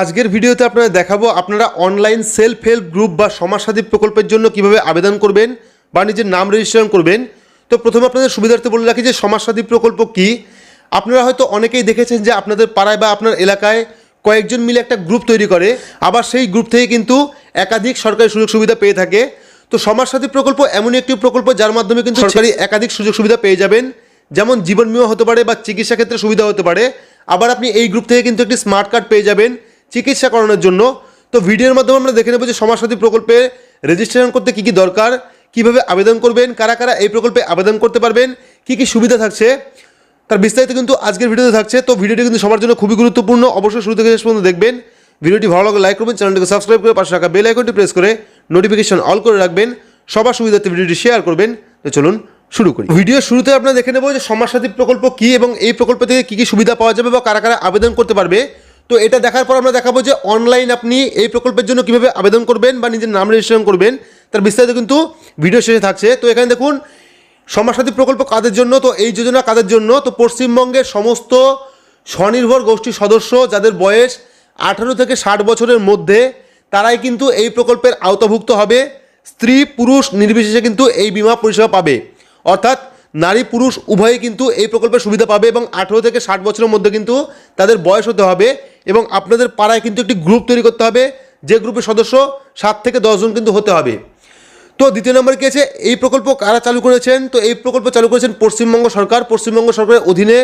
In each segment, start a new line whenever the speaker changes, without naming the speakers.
আজকের ভিডিওতে আপনারা দেখাবো আপনারা অনলাইন সেলফ হেল্প গ্রুপ বা সমাজসাথী প্রকল্পের জন্য কীভাবে আবেদন করবেন বা নিজের নাম রেজিস্ট্রেশন করবেন। তো প্রথমে আপনাদের সুবিধার্থে বলে রাখি যে সমাজসাথী প্রকল্প কি? আপনারা হয়তো অনেকেই দেখেছেন যে আপনাদের পাড়ায় বা আপনার এলাকায় কয়েকজন মিলে একটা গ্রুপ তৈরি করে। আবার সেই গ্রুপ থেকে কিন্তু একাধিক সরকারি সুযোগ সুবিধা পেয়ে থাকে। তো সমাজসাথী প্রকল্প এমনই একটি প্রকল্প যার মাধ্যমে কিন্তু সরকারি একাধিক সুযোগ সুবিধা পেয়ে যাবেন। যেমন জীবন বিমা হতে পারে বা চিকিৎসা ক্ষেত্রে সুবিধা হতে পারে। আবার আপনি এই গ্রুপ থেকে কিন্তু একটি স্মার্ট কার্ড পেয়ে যাবেন। চিকিৎসা করানোর জন্য। তো ভিডিওর মাধ্যমে আমরা দেখে নেব যে সমাজসাথী প্রকল্পে রেজিস্ট্রেশন করতে কী কী দরকার, কীভাবে আবেদন করবেন, কারা কারা এই প্রকল্পে আবেদন করতে পারবেন, কি কি সুবিধা থাকছে। তার বিস্তারিত কিন্তু আজকের ভিডিওতে থাকছে। তো ভিডিওটি কিন্তু সবার জন্য খুবই গুরুত্বপূর্ণ। অবশ্যই শুরু থেকে শেষ পর্যন্ত দেখবেন। ভিডিওটি ভালো লাগলে লাইক করবেন, চ্যানেলটিকে সাবস্ক্রাইব করে পাশে রাখা বেল আইকনটি প্রেস করে নোটিফিকেশন অল করে রাখবেন। সবার সুবিধার্থে ভিডিওটি শেয়ার করবেন। তো চলুন শুরু করি। ভিডিও শুরুতে আপনারা দেখে নেব যে সমাজসাথী প্রকল্প কী এবং এই প্রকল্প থেকে কী কী সুবিধা পাওয়া যাবে বা কারা কারা আবেদন করতে পারবে। তো এটা দেখার পর আমরা দেখাবো যে অনলাইন আপনি এই প্রকল্পের জন্য কীভাবে আবেদন করবেন বা নিজের নাম রেজিস্ট্রেশন করবেন। তার বিস্তারিত কিন্তু ভিডিও শেষে থাকছে। তো এখানে দেখুন, সমাজসাথী প্রকল্প কাদের জন্য? তো এই যোজনা কাদের জন্য? তো পশ্চিমবঙ্গের সমস্ত স্বনির্ভর গোষ্ঠীর সদস্য যাদের বয়স আঠারো থেকে ষাট বছরের মধ্যে, তারাই কিন্তু এই প্রকল্পের আওতাভুক্ত হবে। স্ত্রী, পুরুষ নির্বিশেষে কিন্তু এই বিমা পরিষেবা পাবে। অর্থাৎ নারী পুরুষ উভয়ই কিন্তু এই প্রকল্পের সুবিধা পাবে এবং আঠেরো থেকে ষাট বছরের মধ্যে কিন্তু তাদের বয়স হতে হবে এবং আপনাদের পাড়ায় কিন্তু একটি গ্রুপ তৈরি করতে হবে, যে গ্রুপের সদস্য সাত থেকে দশজন কিন্তু হতে হবে। তো দ্বিতীয় নম্বর কি আছে? এই প্রকল্প কারা চালু করেছেন? তো এই প্রকল্প চালু করেছেন পশ্চিমবঙ্গ সরকার। পশ্চিমবঙ্গ সরকারের অধীনে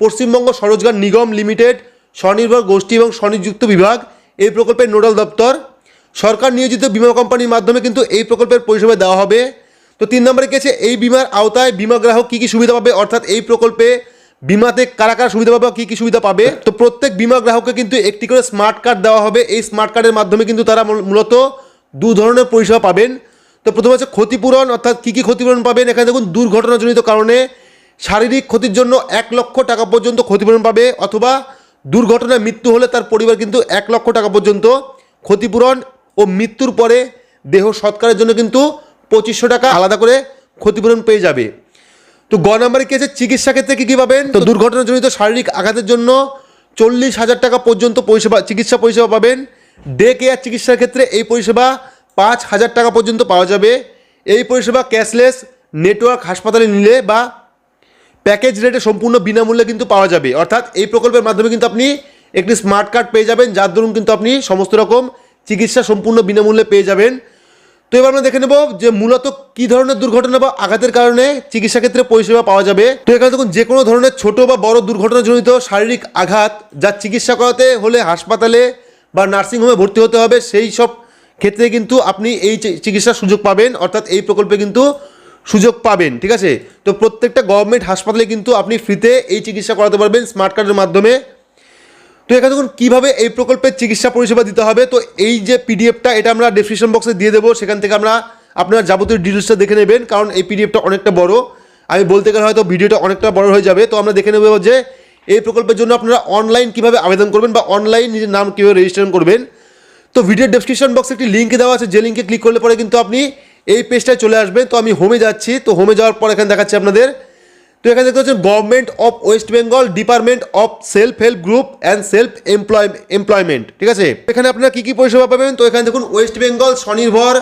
পশ্চিমবঙ্গ স্বরোজগার নিগম লিমিটেড, স্বনির্ভর গোষ্ঠী এবং স্বনিযুক্ত বিভাগ, এই প্রকল্পের নোডাল দপ্তর। সরকার নিয়োজিত বিমা কোম্পানির মাধ্যমে কিন্তু এই প্রকল্পের পরিষেবা দেওয়া হবে। তো তিন নম্বরে গেছে, এই বিমার আওতায় বিমা গ্রাহক কী কী সুবিধা পাবে? অর্থাৎ এই প্রকল্পে বিমাতে কারা কারা সুবিধা পাবে কী কী সুবিধা পাবে? তো প্রত্যেক বিমা গ্রাহককে কিন্তু একটি করে স্মার্ট কার্ড দেওয়া হবে। এই স্মার্ট কার্ডের মাধ্যমে কিন্তু তারা মূলত দু ধরনের পরিষেবা পাবেন। তো প্রথমে হচ্ছে ক্ষতিপূরণ, অর্থাৎ কী কী ক্ষতিপূরণ পাবেন? এখানে দেখুন, দুর্ঘটনাজনিত কারণে শারীরিক ক্ষতির জন্য এক লক্ষ টাকা পর্যন্ত ক্ষতিপূরণ পাবে অথবা দুর্ঘটনায় মৃত্যু হলে তার পরিবার কিন্তু এক লক্ষ টাকা পর্যন্ত ক্ষতিপূরণ ও মৃত্যুর পরে দেহ সৎকারের জন্য কিন্তু পঁচিশশো টাকা আলাদা করে ক্ষতিপূরণ পেয়ে যাবে। তো গ নম্বরে কি আছে? চিকিৎসা ক্ষেত্রে কী কী পাবেন? তো দুর্ঘটনাজনিত শারীরিক আঘাতের জন্য চল্লিশ হাজার টাকা পর্যন্ত পরিষেবা, চিকিৎসা পরিষেবা পাবেন। ডে কেয়ার চিকিৎসার ক্ষেত্রে এই পরিষেবা পাঁচ হাজার টাকা পর্যন্ত পাওয়া যাবে। এই পরিষেবা ক্যাশলেস, নেটওয়ার্ক, হাসপাতালে নিলে বা প্যাকেজ রেটে সম্পূর্ণ বিনামূল্যে কিন্তু পাওয়া যাবে। অর্থাৎ এই প্রকল্পের মাধ্যমে কিন্তু আপনি একটি স্মার্ট কার্ড পেয়ে যাবেন। যার দরুন কিন্তু আপনি সমস্ত রকম চিকিৎসা সম্পূর্ণ বিনামূল্যে পেয়ে যাবেন। তো এবার আমরা দেখে নেব যে মূলত কী ধরনের দুর্ঘটনা বা আঘাতের কারণে চিকিৎসা ক্ষেত্রে পরিষেবা পাওয়া যাবে। তো এখানে দেখুন, যে কোনো ধরনের ছোট বা বড় দুর্ঘটনাজনিত শারীরিক আঘাত যার চিকিৎসা করাতে হলে হাসপাতালে বা নার্সিংহোমে ভর্তি হতে হবে, সেই সব ক্ষেত্রে কিন্তু আপনি এই চিকিৎসার সুযোগ পাবেন, অর্থাৎ এই প্রকল্পে কিন্তু সুযোগ পাবেন, ঠিক আছে? তো প্রত্যেকটা গভর্নমেন্ট হাসপাতালে কিন্তু আপনি ফ্রিতে এই চিকিৎসা করাতে পারবেন স্মার্ট কার্ডের মাধ্যমে। তো এখানে দেখুন কীভাবে এই প্রকল্পের চিকিৎসা পরিষেবা দিতে হবে। তো এই যে পিডিএফটা এটা আমরা ডেসক্রিপশন বক্সে দিয়ে দেবো। সেখান থেকে আমরা আপনার যাবতীয় ডিটেলসটা দেখে নেবেন, কারণ এই পিডিএফটা অনেকটা বড়। আমি বলতে গেলে হয়তো ভিডিওটা অনেকটা বড় হয়ে যাবে। তো আমরা দেখে নেব যে এই প্রকল্পের জন্য আপনারা অনলাইন কীভাবে আবেদন করবেন বা অনলাইন নিজের নাম কীভাবে রেজিস্ট্রেশন করবেন। তো ভিডিওর ডেসক্রিপশন বক্সে একটি লিঙ্ক দেওয়া আছে। যে লিঙ্কে ক্লিক করলে পরে কিন্তু আপনি এই পেজটায় চলে আসবেন। তো আমি হোমে যাচ্ছি। তো হোমে যাওয়ার পর এখানে দেখাচ্ছি আপনাদের তো এখানে দেখতে পাচ্ছেন government of West Bengal department of self help group and self employ employment ঠিক আছে? এখানে আপনারা কী কী পরিষেবা পাবেন? তো এখানে দেখুন ওয়েস্ট বেঙ্গল স্বনির্ভর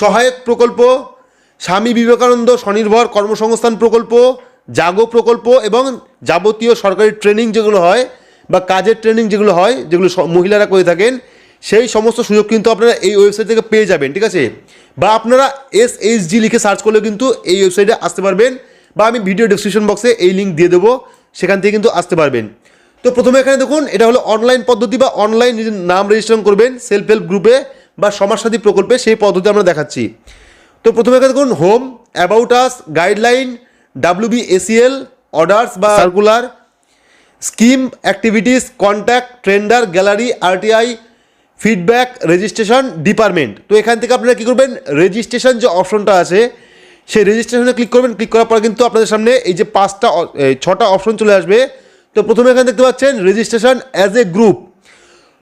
সহায়ক প্রকল্প, স্বামী বিবেকানন্দ স্বনির্ভর কর্মসংস্থান প্রকল্প, জাগো প্রকল্প এবং যাবতীয় সরকারি ট্রেনিং যেগুলো হয় বা কাজের ট্রেনিং যেগুলো হয়, যেগুলো মহিলারা করে থাকেন, সেই সমস্ত সুযোগ কিন্তু আপনারা এই ওয়েবসাইট থেকে পেয়ে যাবেন, ঠিক আছে? বা আপনারা এস এইচ জি লিখে সার্চ করলে কিন্তু এই ওয়েবসাইটে আসতে পারবেন। বা আমি ভিডিও ডিসক্রিপশন বক্সে এই লিঙ্ক দিয়ে দেবো, সেখান থেকে কিন্তু আসতে পারবেন। তো প্রথমে এখানে দেখুন, এটা হলো অনলাইন পদ্ধতি বা অনলাইন নাম রেজিস্ট্রেশন করবেন সেলফ হেল্প গ্রুপে বা সমাজসাথী প্রকল্পে সেই পদ্ধতি আমরা দেখাচ্ছি। তো প্রথমে এখানে দেখুন home about us guideline WB SCL orders বা circular scheme activities contact tender gallery RTI feedback registration department তো এখান থেকে আপনারা কী করবেন? রেজিস্ট্রেশন যে অপশনটা আছে সেই রেজিস্ট্রেশনে ক্লিক করবেন ক্লিক করার পর কিন্তু আপনাদের সামনে এই যে পাঁচটা ছটা অপশন চলে আসবে। তো প্রথমে এখানে দেখতে পাচ্ছেন রেজিস্ট্রেশন অ্যাজ এ গ্রুপ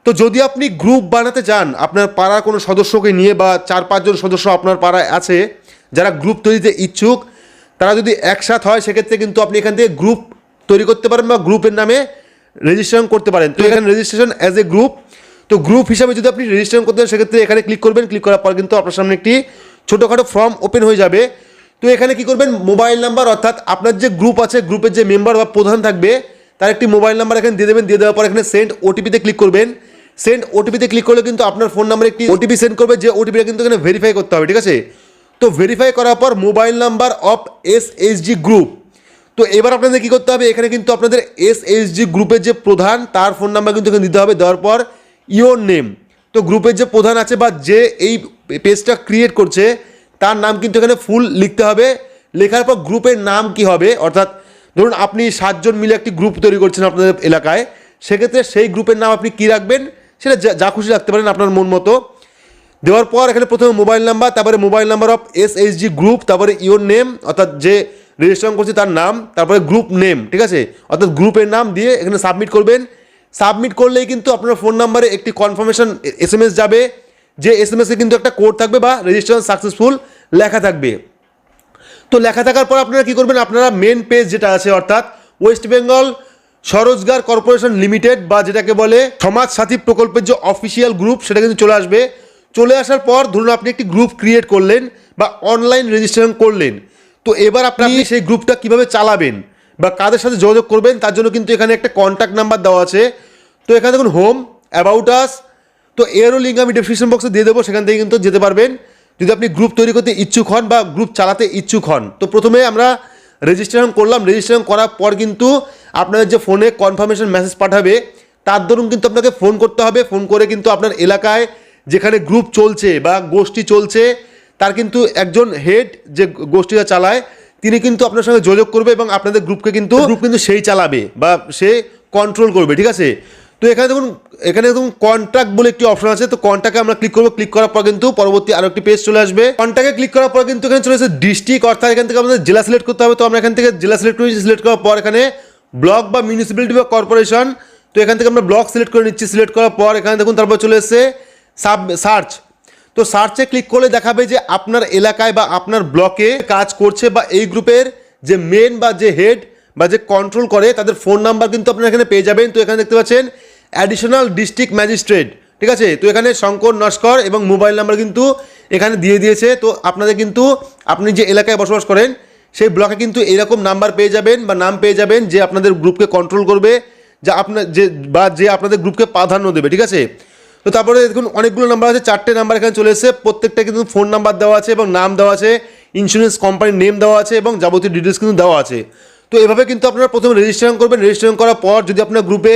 তো যদি আপনি গ্রুপ বানাতে চান আপনার পাড়ার কোনো সদস্যকে নিয়ে বা চার, পাঁচজন সদস্য আপনার পাড়ায় আছে, যারা গ্রুপ তৈরিতে ইচ্ছুক, তারা যদি একসাথ হয়, সেক্ষেত্রে কিন্তু আপনি এখান থেকে গ্রুপ তৈরি করতে পারেন বা গ্রুপের নামে রেজিস্ট্রেশন করতে পারেন। তো এখানে রেজিস্ট্রেশন অ্যাজ এ গ্রুপ তো গ্রুপ হিসাবে যদি আপনি রেজিস্ট্রেশন করতে চান সেক্ষেত্রে এখানে ক্লিক করবেন। ক্লিক করার পর কিন্তু আপনার সামনে একটি ছোটোখাটো ফর্ম ওপেন হয়ে যাবে। তো এখানে কি করবেন? মোবাইল নাম্বার, অর্থাৎ আপনার যে গ্রুপ আছে গ্রুপের যে মেম্বার বা প্রধান থাকবে, তার একটি মোবাইল নাম্বার এখানে দিয়ে দেবেন, দিয়ে দেওয়ার পর এখানে সেন্ড ওটিপিতে ক্লিক করবেন। সেন্ড ওটিপিতে ক্লিক করলে কিন্তু আপনার ফোন নাম্বারে একটি ওটিপি সেন্ড করবে, যে ওটিপিটা কিন্তু এখানে ভেরিফাই করতে হবে, ঠিক আছে? তো ভেরিফাই করার পর mobile number of S H G group তো এবার আপনাদের কী করতে হবে? এখানে কিন্তু আপনাদের এস এইচ জি গ্রুপের যে প্রধান, তার ফোন নাম্বার কিন্তু এখানে দিতে হবে, দেওয়ার পর ইওর নেম তো গ্রুপের যে প্রধান আছে বা যে এই পেজটা ক্রিয়েট করছে তার নাম কিন্তু এখানে ফুল লিখতে হবে। লেখার পর গ্রুপের নাম কি হবে? অর্থাৎ ধরুন আপনি সাতজন মিলে একটি গ্রুপ তৈরি করছেন আপনাদের এলাকায়। সেক্ষেত্রে সেই গ্রুপের নাম আপনি কী রাখবেন? সেটা যা- খুশি রাখতে পারেন আপনার মন মতো। দেওয়ার পর এখানে প্রথমে মোবাইল নাম্বার, তারপরে mobile number of S H G group, তারপরে ইওর নেম, অর্থাৎ যে রেজিস্ট্রেশন করছে তার নাম, তারপরে গ্রুপ নেম, ঠিক আছে? অর্থাৎ গ্রুপের নাম দিয়ে এখানে সাবমিট করবেন। সাবমিট করলেই কিন্তু আপনার ফোন নাম্বারে একটি কনফার্মেশন এস যাবে। যে এস এম এসে কিন্তু একটা কোড থাকবে বা রেজিস্ট্রেশন সাকসেসফুল লেখা থাকবে। তো লেখা থাকার পর আপনারা কি করবেন? আপনারা মেন পেজ যেটা আছে অর্থাৎ West Bengal Swarojgar corporation limited বা যেটাকে বলে সমাজ সাথী প্রকল্পের যে অফিসিয়াল গ্রুপ সেটা কিন্তু চলে আসবে। চলে আসার পর ধরুন আপনি একটি গ্রুপ ক্রিয়েট করলেন বা অনলাইন রেজিস্ট্রেশন করলেন। তো এবার আপনি সেই গ্রুপটা কীভাবে চালাবেন বা কাদের সাথে যোগাযোগ করবেন তার জন্য কিন্তু এখানে একটা কন্ট্যাক্ট নাম্বার দেওয়া আছে। তো এখানে দেখুন হোম অ্যাবাউট আস তো এরও লিঙ্ক আমি ডিসক্রিপশন বক্সে দিয়ে দেবো, সেখান থেকে কিন্তু যেতে পারবেন। যদি আপনি গ্রুপ তৈরি করতে ইচ্ছুক হন বা গ্রুপ চালাতে ইচ্ছুক হন, তো প্রথমে আমরা রেজিস্ট্রেশন করলাম। রেজিস্ট্রেশন করার পর কিন্তু আপনাদের যে ফোনে কনফার্মেশন মেসেজ পাঠাবে, তার দরুন কিন্তু আপনাকে ফোন করতে হবে। ফোন করে কিন্তু আপনার এলাকায় যেখানে গ্রুপ চলছে বা গোষ্ঠী চলছে, তার কিন্তু একজন হেড যে গোষ্ঠীটা চালায়, তিনি কিন্তু আপনার সঙ্গে যোগাযোগ করবে এবং আপনাদের গ্রুপকে কিন্তু গ্রুপ কিন্তু সেই চালাবে বা সে কন্ট্রোল করবে, ঠিক আছে? তো এখানে দেখুন এখানে দেখুন কন্ট্যাক্ট বলে একটি অপশন আছে, তো কন্ট্যাক্টে আমরা ক্লিক করব। ক্লিক করার পর কিন্তু পরবর্তী আরও একটি পেজ চলে আসবে। কন্ট্যাক্টে ক্লিক করার পর কিন্তু এখানে চলে আসে ডিস্ট্রিক্ট অর্থাৎ এখান থেকে আমাদের জেলা সিলেক্ট করতে হবে। তো আমরা এখান থেকে জেলা সিলেক্ট করেছি সিলেক্ট করার পর এখানে ব্লক বা মিউনিসিপ্যালিটি বা কর্পোরেশন তো এখান থেকে আমরা ব্লক সিলেক্ট করে নিচ্ছি। সিলেক্ট করার পর এখানে দেখুন, তারপর চলে এসেছে সাব সার্চ তো সার্চে ক্লিক করলে দেখাবে যে আপনার এলাকায় বা আপনার ব্লকে কাজ করছে বা এই গ্রুপের যে মেন বা যে হেড বা যে কন্ট্রোল করে, তাদের ফোন নাম্বার কিন্তু আপনারা এখানে পেয়ে যাবেন। তো এখানে দেখতে পাচ্ছেন অ্যাডিশনাল ডিস্ট্রিক্ট ম্যাজিস্ট্রেট ঠিক আছে? তো এখানে শঙ্কর, নস্কর এবং মোবাইল নাম্বার কিন্তু এখানে দিয়ে দিয়েছে। তো আপনাদের কিন্তু আপনি যে এলাকায় বসবাস করেন, সেই ব্লকে কিন্তু এরকম নাম্বার পেয়ে যাবেন বা নাম পেয়ে যাবেন যে আপনাদের গ্রুপকে কন্ট্রোল করবে, যা আপনার যে বা যে আপনাদের গ্রুপকে প্রাধান্য দেবে। ঠিক আছে? তো তারপরে দেখুন, অনেকগুলো নাম্বার আছে, চারটে নাম্বার এখানে চলে এসেছে। প্রত্যেকটা কিন্তু ফোন নাম্বার দেওয়া আছে এবং নাম দেওয়া আছে ইন্স্যুরেন্স কোম্পানির নেম দেওয়া আছে এবং যাবতীয় ডিটেলস কিন্তু দেওয়া আছে। তো এভাবে কিন্তু আপনারা প্রথমে রেজিস্ট্রেশন করবেন। রেজিস্ট্রেশন করার পর যদি আপনার গ্রুপে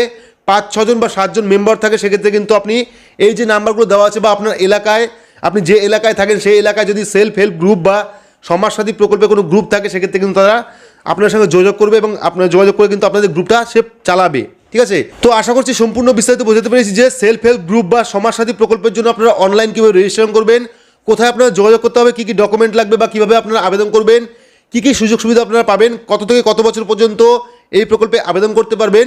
পাঁচ, ছজন বা সাতজন মেম্বার থাকে, সেক্ষেত্রে কিন্তু আপনি এই যে নাম্বারগুলো দেওয়া আছে বা আপনার এলাকায়, আপনি যে এলাকায় থাকেন, সেই এলাকায় যদি সেলফ হেল্প গ্রুপ বা সমাজসাথী প্রকল্পে কোনো গ্রুপ থাকে, সেক্ষেত্রে কিন্তু তারা আপনার সঙ্গে যোগাযোগ করবে এবং আপনার যোগাযোগ করে কিন্তু আপনাদের গ্রুপটা সে চালাবে। ঠিক আছে? তো আশা করছি সম্পূর্ণ বিস্তারিত বোঝাতে পেরেছি যে সেলফ হেল্প গ্রুপ বা সমাজসাথী প্রকল্পের জন্য আপনারা অনলাইন কীভাবে রেজিস্ট্রেশন করবেন, কোথায় আপনারা যোগাযোগ করতে হবে, কী কী ডকুমেন্ট লাগবে বা কীভাবে আপনারা আবেদন করবেন, কী কী সুযোগ সুবিধা আপনারা পাবেন, কত থেকে কত বছর পর্যন্ত এই প্রকল্পে আবেদন করতে পারবেন